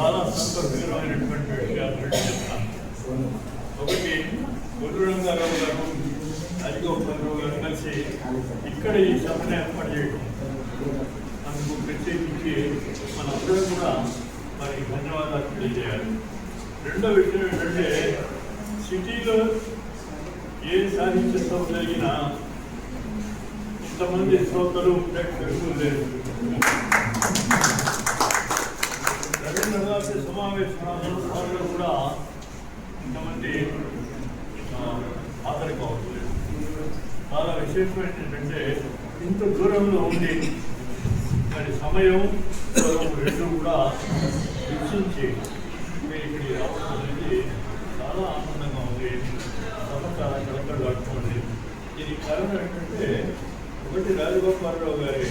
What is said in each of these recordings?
చాలా సంతోషకరమైనటువంటి ఒకటి గురు రంగారావు గారు అధిగోపాలరావు గారు కలిసి ఇక్కడ ఈ సభను ఏర్పాటు చేయడం. అందుకు ప్రత్యేకించి మనందరం కూడా వారికి ధన్యవాదాలు తెలియజేయాలి. రెండో విషయం ఏంటంటే సిటీలో ఏ సాహిత్య సభ జరిగినా ఇంతమంది శ్రోతలు ప్రేక్షకులు లేదు. రవీంద్రనాథ్ సమావేశాలలో కూడా ఇంతమంది ఆ, హాజరు కావట్లేదు చాలా విశేషమైన ఏంటంటే ఇంత దూరంలో ఉండి మరి సమయం రెండు కూడా వీక్షించి మీరు ఇక్కడికి రావడం అనేది చాలా ఆనందంగా ఉంది సభ చాలా కలకలాడుతుంది ఇది కారణం ఏంటంటే ఒకటి రాజగోపాలరావు గారి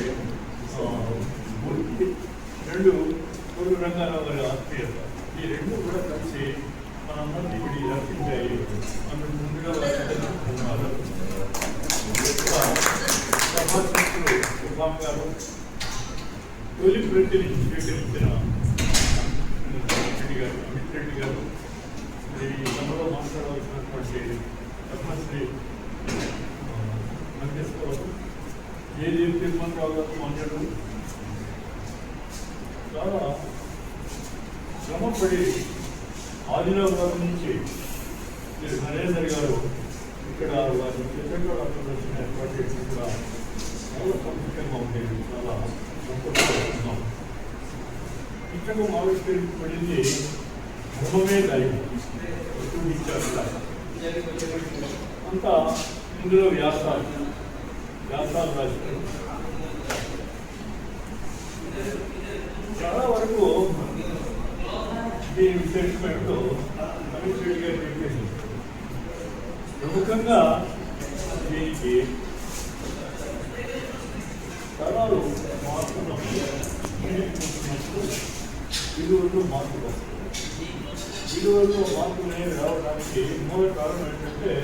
ఆ, మూర్తి రెండు పూర్వ రంగారావు గారి ఆత్మీయత. ఈ రెండు కూడా కలిసి మనందరినీ ఇక్కడికి రక్షించాయి అందుకు ముందుగా వారికి ధన్యవాదాలు. యొక్క సుభాం గారు తొలి ప్రతిని స్వీకరించిన రెడ్డి గారు అమిత్ రెడ్డి గారు. ఈ సభలో మాట్లాడవలసినటువంటి పద్మశ్రీ వెంకటేశ్వరరావు ఏది తిరుమలరావు గారు మాట్లాడు చాలా శ్రమపడి ఆదిలాబాద్ నుంచి మీరు నరేందర్ గారు ఇక్కడ వారి చిత్రకళ ప్రదర్శన ఏర్పాటు చేసి కూడా చాలా సంతోషంగా ఉండేది చాలా సంతోషంగా ఇక్కడ ఆవిష్కరించబడింది ధర్మమే దైవం అంతా ఇందులో వ్యాసాలు వ్యాసాలు రాశారు చాలా వరకు దీని విశేషమేంటో అమిత్ రెడ్డి గారు చెప్పేసి ప్రముఖంగా దీనికి తరాలు మారుతున్నప్పుడు విలువల్లో మార్పులు వస్తాయి విలువల్లో మార్పులు అనేవి రావడానికి మూల కారణం ఏంటంటే